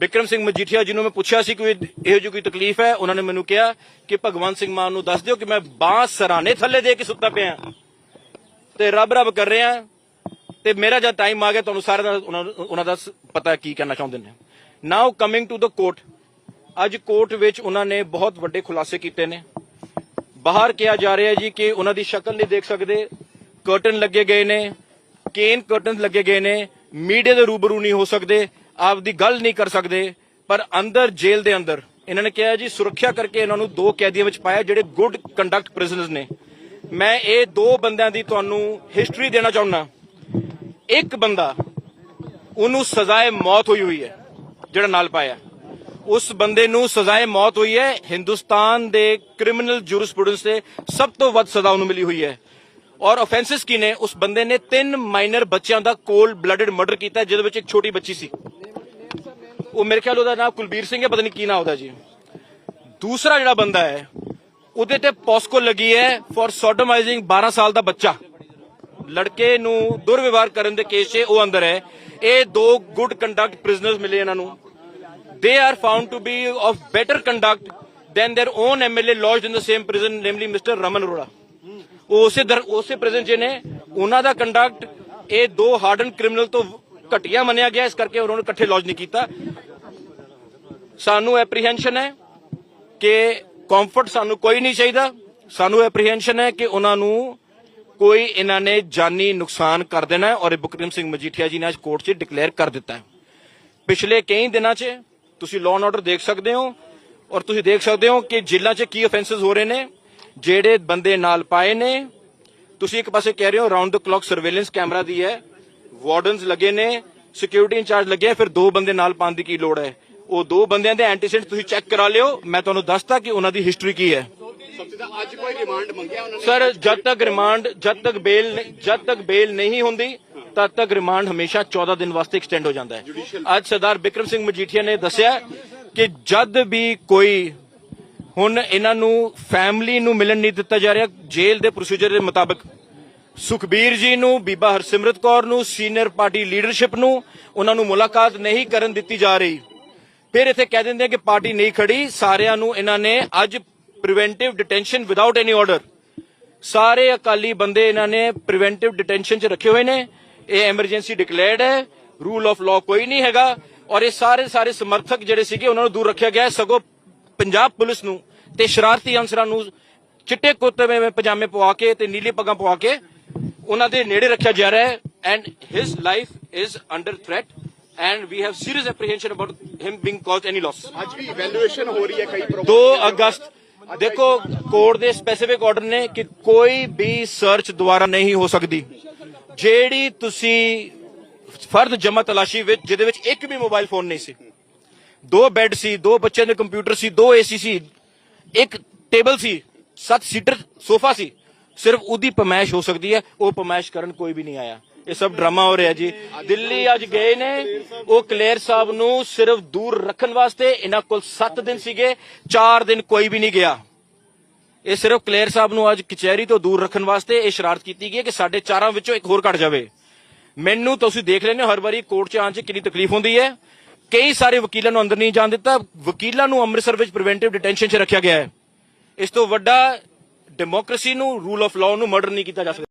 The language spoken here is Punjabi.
ਬਿਕਰਮ ਸਿੰਘ ਮਜੀਠੀਆ ਜੀ ਨੂੰ ਮੈਂ ਪੁੱਛਿਆ ਸੀ ਕੋਈ ਇਹੋ ਜਿਹੀ ਕੋਈ ਤਕਲੀਫ ਹੈ, ਉਹਨਾਂ ਨੇ ਮੈਨੂੰ ਕਿਹਾ ਕਿ ਭਗਵੰਤ ਸਿੰਘ ਮਾਨ ਨੂੰ ਦੱਸ ਦਿਓ ਕਿ ਮੈਂ ਬਾਂਹ ਸਰਾਣੇ ਥੱਲੇ ਦੇ ਕੇ ਸੁੱਤਾ ਪਿਆ। ਤੇ ਰੱਬ ਰੱਬ ਕਰ ਰਿਹਾ। ਤੇ ਮੇਰਾ ਜਦ ਟਾਈਮ ਆ ਗਿਆ, ਤੁਹਾਨੂੰ ਸਾਰਿਆਂ ਦਾ ਉਹਨਾਂ ਦਾ ਪਤਾ ਕੀ ਕਰਨਾ ਚਾਹੁੰਦੇ ਨੇ। Now coming to the court ਅੱਜ ਕੋਰਟ ਵਿੱਚ ਉਹਨਾਂ ਨੇ ਬਹੁਤ ਵੱਡੇ ਖੁਲਾਸੇ ਕੀਤੇ ਨੇ। ਬਾਹਰ ਕਿਹਾ ਜਾ ਰਿਹਾ ਜੀ ਕਿ ਉਹਨਾਂ ਦੀ ਸ਼ਕਲ ਨਹੀਂ ਦੇਖ ਸਕਦੇ। ਕਰਟਨ ਲੱਗੇ ਗਏ ਨੇ। ਕੇਨ ਕਰਟਨ ਲੱਗੇ ਗਏ ਨੇ। ਮੀਡੀਆ ਦੇ ਰੂਬਰੂ ਨਹੀਂ ਹੋ ਸਕਦੇ। ਆਪਦੀ ਗੱਲ ਨਹੀਂ ਕਰ ਸਕਦੇ, ਪਰ ਅੰਦਰ, ਜੇਲ੍ਹ ਦੇ ਅੰਦਰ, ਇਹਨਾਂ ਨੇ ਕਿਹਾ ਜੀ, ਸੁਰੱਖਿਆ ਕਰਕੇ ਇਹਨਾਂ ਨੂੰ ਦੋ ਕੈਦੀਆਂ ਵਿੱਚ ਪਾਇਆ, ਜਿਹੜੇ ਗੁੱਡ ਕੰਡਕਟ ਪ੍ਰਿਜ਼ਨਰਸ ਨੇ। ਮੈਂ ਇਹ ਦੋ ਬੰਦਿਆਂ ਦੀ ਤੁਹਾਨੂੰ ਹਿਸਟਰੀ ਦੇਣਾ ਚਾਹੁੰਦਾ। ਇੱਕ ਬੰਦਾ, ਉਹਨੂੰ ਸਜ਼ਾਏ ਮੌਤ ਹੋਈ ਹੋਈ ਹੈ, ਜਿਹੜਾ ਨਾਲ ਪਾਇਆ। ਉਸ ਬੰਦੇ ਨੂੰ ਸਜ਼ਾਏ ਮੌਤ ਹੋਈ ਹੈ, ਹਿੰਦੁਸਤਾਨ ਦੇ ਕ੍ਰਿਮੀਨਲ ਜੂਰਿਸਪ੍ਰੂਡੈਂਸ ਤੇ ਸਭ ਤੋਂ ਵੱਧ ਸਜ਼ਾ ਉਹਨੂੰ ਮਿਲੀ ਹੋਈ ਹੈ। ਔਰ ਆਫੈਂਸਸ ਕੀ ਨੇ? ਉਸ ਬੰਦੇ ਨੇ ਤਿੰਨ ਮਾਈਨਰ ਬੱਚਿਆਂ ਦਾ ਕੋਲਡ ਬਲੱਡਡ ਮਰਡਰ ਕੀਤਾ, ਜਿਹਦੇ ਵਿੱਚ ਇੱਕ ਛੋਟੀ ਬੱਚੀ ਸੀ। ਉਹ ਮੇਰੇ ਖਿਆਲ ਉਹਦਾ ਨਾਮ ਕੁਲਬੀਰ ਸਿੰਘ ਹੈ ਪਤਾ ਨਹੀਂ ਕੀ ਨਾਮ ਉਹਦਾ ਜੀ ਦੂਸਰਾ ਜਿਹੜਾ ਬੰਦਾ ਹੈ ਉਹਦੇ ਤੇ ਪੋਸਕੋ ਲੱਗੀ ਹੈ ਫॉर ਸੋਡੋਮਾਈਜ਼ਿੰਗ 12 ਸਾਲ ਦਾ ਬੱਚਾ ਲੜਕੇ ਨੂੰ ਦੁਰਵਿਵਹਾਰ ਕਰਨ ਦੇ ਕੇਸ 'ਚ ਉਹ ਅੰਦਰ ਹੈ ਇਹ ਦੋ ਗੁੱਡ ਕੰਡਕਟ ਪ੍ਰਿਜ਼ਨਰਸ ਮਿਲੇ ਇਹਨਾਂ ਨੂੰ they are found to be of better conduct than their own MLA lodged in the same prison, namely Mr. Raman Arora. ਉਹ ਉਸੇ ਦਰ ਉਸੇ ਪ੍ਰਿਜ਼ਨ 'ਚ ਨੇ ਉਹਨਾਂ ਦਾ ਕੰਡਕਟ ਇਹ ਦੋ ਹਾਰਡਨ ਕ੍ਰਿਮੀਨਲ ਤੋਂ ਘਟੀਆ ਮੰਨਿਆ ਗਿਆ, ਇਸ ਕਰਕੇ ਉਹਨਾਂ ਨੂੰ ਇਕੱਠੇ ਲੌਜ ਨਹੀਂ ਕੀਤਾ। ਸਾਨੂੰ ਐਪਰੀਹੈਂਸ਼ਨ ਹੈ ਕਿ ਕੰਫਰਟ ਸਾਨੂੰ ਕੋਈ ਨਹੀਂ ਚਾਹੀਦਾ। ਸਾਨੂੰ ਐਪਰੀਹੈਂਸ਼ਨ ਹੈ ਕਿ ਉਹਨਾਂ ਨੂੰ ਕੋਈ ਇਹਨਾਂ ਨੇ ਜਾਨੀ ਨੁਕਸਾਨ ਕਰ ਦੇਣਾ ਔਰ ਇਹ ਬੁਕਰਮ ਸਿੰਘ ਮਜੀਠੀਆ ਜੀ ਨੇ ਅੱਜ ਕੋਰਟ 'ਚ ਡਿਕਲੇਅਰ ਕਰ ਦਿੱਤਾ ਹੈ। ਪਿਛਲੇ ਕਈ ਦਿਨਾਂ 'ਚ ਤੁਸੀਂ ਲਾਅ ਐਂਡ ਆਰਡਰ ਦੇਖ ਸਕਦੇ ਹੋ ਔਰ ਤੁਸੀਂ ਦੇਖ ਸਕਦੇ ਹੋ ਕਿ ਜੇਲ੍ਹਾਂ 'ਚ ਕੀ ਆਫੈਂਸਸ ਹੋ ਰਹੇ ਨੇ, ਜਿਹੜੇ ਬੰਦੇ ਨਾਲ ਪਾਏ ਨੇ। ਤੁਸੀਂ ਇੱਕ ਪਾਸੇ ਕਹਿ ਰਹੇ ਹੋ round the clock surveillance camera ਦੀ ਹੈ। ਵਾਰਡਨਸ ਲੱਗੇ ਨੇ ਸਿਕਿਉਰਿਟੀ ਇੰਚਾਰਜ ਲੱਗੇ ਫਿਰ ਦੋ ਬੰਦੇ ਨਾਲ ਪਾਉਣ ਦੀ ਕੀ ਲੋੜ ਹੈ? ਉਹ ਦੋ ਬੰਦਿਆਂ ਦੇ ਐਂਟੀਸੈਂਟ ਤੁਸੀਂ ਚੈੱਕ ਕਰਾ ਲਿਓ ਮੈਂ ਤੁਹਾਨੂੰ ਦੱਸਤਾ ਕਿ ਉਹਨਾਂ ਦੀ ਹਿਸਟਰੀ ਕੀ ਹੈ। ਅੱਜ ਕੋਈ ਰਿਮਾਂਡ ਮੰਗਿਆ ਉਹਨਾਂ ਨੇ ਸਰ ਜਦ ਤੱਕ ਰਿਮਾਂਡ ਜਦ ਤੱਕ ਬੇਲ ਜਦ ਤੱਕ ਬੇਲ ਨਹੀਂ ਹੁੰਦੀ ਤਦ ਤੱਕ ਰਿਮਾਂਡ ਹਮੇਸ਼ਾ 14 ਦਿਨ ਵਾਸਤੇ ਐਕਸਟੈਂਡ ਹੋ ਜਾਂਦਾ ਹੈ। ਅੱਜ ਸਰਦਾਰ ਬਿਕਰਮ ਸਿੰਘ ਮਜੀਠੀਆ ਨੇ ਦੱਸਿਆ ਕਿ ਜਦ ਵੀ ਕੋਈ ਹੁਣ ਇਹਨਾਂ ਨੂੰ ਫੈਮਿਲੀ ਨੂੰ ਮਿਲਣ ਨਹੀਂ ਦਿੱਤਾ ਜਾ ਰਿਹਾ ਜੇਲ੍ਹ ਦੇ ਪ੍ਰੋਸੀਜਰ ਦੇ ਮੁਤਾਬਕ ਸੁਖਬੀਰ ਜੀ ਨੂੰ, ਬੀਬਾ ਹਰਸਿਮਰਤ ਕੌਰ ਨੂੰ, ਸੀਨੀਅਰ ਪਾਰਟੀ ਲੀਡਰਸ਼ਿਪ ਨੂੰ ਉਹਨਾਂ ਨੂੰ ਮੁਲਾਕਾਤ ਨਹੀਂ ਕਰਨ ਦਿੱਤੀ ਜਾ ਰਹੀ। ਫਿਰ ਇੱਥੇ ਕਹਿ ਦਿੰਦੇ ਕਿ ਪਾਰਟੀ ਨਹੀਂ ਖੜੀ, ਸਾਰਿਆਂ ਨੂੰ ਇਹਨਾਂ ਨੇ ਅੱਜ preventive detention without any order ਸਾਰੇ ਅਕਾਲੀ ਬੰਦੇ ਇਹਨਾਂ ਨੇ ਪ੍ਰੀਵੈਂਟਿਵ ਡਿਟੈਂਸ਼ਨ 'ਚ ਰੱਖੇ ਹੋਏ ਨੇ। ਇਹ ਐਮਰਜੈਂਸੀ ਡਿਕਲੇਅਰਡ ਹੈ ਰੂਲ ਆਫ ਲਾਅ ਕੋਈ ਨਹੀਂ ਹੈਗਾ। ਔਰ ਇਹ ਸਾਰੇ ਸਾਰੇ ਸਮਰਥਕ ਜਿਹੜੇ ਸੀਗੇ, ਉਹਨਾਂ ਨੂੰ ਦੂਰ ਰੱਖਿਆ ਗਿਆ ਹੈ। ਸਗੋਂ ਪੰਜਾਬ ਪੁਲਿਸ ਨੂੰ ਤੇ ਸ਼ਰਾਰਤੀ ਅੰਸਰਾਂ ਨੂੰ ਚਿੱਟੇ ਕੁੱਤੇ ਵਿੱਚ ਪਜਾਮੇ ਪਵਾ ਕੇ ਤੇ ਨੀਲੇ ਪੱਗਾਂ ਪਵਾ ਕੇ ਉਹਨਾਂ ਦੇ ਨੇੜੇ ਰੱਖਿਆ ਜਾ ਰਿਹਾ ਹੈ and his life is under threat and we have serious apprehension about him being caused any loss ਅੱਜ ਵੀ ਇਵੈਲੂਏਸ਼ਨ ਹੋ ਰਹੀ ਹੈ ਕਈ 2 ਅਗਸਤ ਦੇਖੋ ਕੋਰਟ ਦੇ ਸਪੈਸੀਫਿਕ ਆਰਡਰ ਨੇ ਕਿ ਕੋਈ ਵੀ ਸਰਚ ਦੁਆਰਾ ਨਹੀਂ ਹੋ ਸਕਦੀ। ਜਿਹੜੀ ਤੁਸੀਂ ਫਰਦ ਜਮਾ ਤਲਾਸ਼ੀ ਵਿੱਚ ਜਿਹਦੇ ਵਿੱਚ ਇੱਕ ਵੀ ਮੋਬਾਈਲ ਫੋਨ ਨਹੀਂ ਸੀ। ਦੋ ਬੈੱਡ ਸੀ ਦੋ ਬੱਚਿਆਂ ਦੇ ਕੰਪਿਊਟਰ ਸੀ ਦੋ ਏਸੀ ਸੀ ਇੱਕ ਟੇਬਲ ਸੀ ਸੱਤ ਸੀਟਰ ਸੋਫਾ ਸੀ। ਸਿਰਫ ਉਹਦੀ ਪਮੈਸ਼ ਹੋ ਸਕਦੀ ਹੈ, ਉਹ ਪਮੈਸ਼ ਕਰਨ ਕੋਈ ਵੀ ਨਹੀਂ ਆਇਆ। ਇਹ ਸਭ ਡਰਾਮਾ ਹੋ ਰਿਹਾ ਜੀ। ਦਿੱਲੀ ਅੱਜ ਗਏ ਨੇ। ਉਹ ਕਲੇਰ ਸਾਹਿਬ ਨੂੰ ਸਿਰਫ ਦੂਰ ਰੱਖਣ ਵਾਸਤੇ ਇਹਨਾਂ ਕੋਲ 7 ਦਿਨ ਸੀਗੇ 4 ਦਿਨ ਕੋਈ ਵੀ ਨਹੀਂ ਗਿਆ। ਇਹ ਸਿਰਫ ਕਲੇਰ ਸਾਹਿਬ ਨੂੰ ਅੱਜ ਕਚਹਿਰੀ ਤੋਂ ਦੂਰ ਰੱਖਣ ਵਾਸਤੇ ਇਹ ਸ਼ਰਾਰਤ ਕੀਤੀ ਗਈ ਹੈ ਕਿ ਸਾਡੇ ਚਾਰਾਂ ਵਿੱਚੋਂ ਇੱਕ ਹੋਰ ਘਟ ਜਾਵੇ। ਮੈਨੂੰ ਤੁਸੀਂ ਦੇਖ ਲੈਂਦੇ ਹੋ, ਹਰ ਵਾਰੀ ਕੋਰਟ 'ਚ ਆਉਣ 'ਚ ਕਿੰਨੀ ਤਕਲੀਫ ਹੁੰਦੀ ਹੈ। ਕਈ ਸਾਰੇ ਵਕੀਲਾਂ ਨੂੰ ਅੰਦਰ ਨਹੀਂ ਜਾਣ ਦਿੱਤਾ। ਵਕੀਲਾਂ ਨੂੰ ਅੰਮ੍ਰਿਤਸਰ ਵਿੱਚ ਪ੍ਰੀਵੈਂਟਿਵ ਡਿਟੈਂਸ਼ਨ 'ਚ ਰੱਖਿਆ ਗਿਆ ਹੈ। ਇਸ ਤੋਂ ਵੱਡਾ ਡੈਮੋਕ੍ਰੇਸੀ ਨੂੰ ਰੂਲ ਆਫ ਲਾਅ ਨੂੰ ਮਰਡਰ ਨਹੀਂ ਕੀਤਾ ਜਾ ਸਕਦਾ।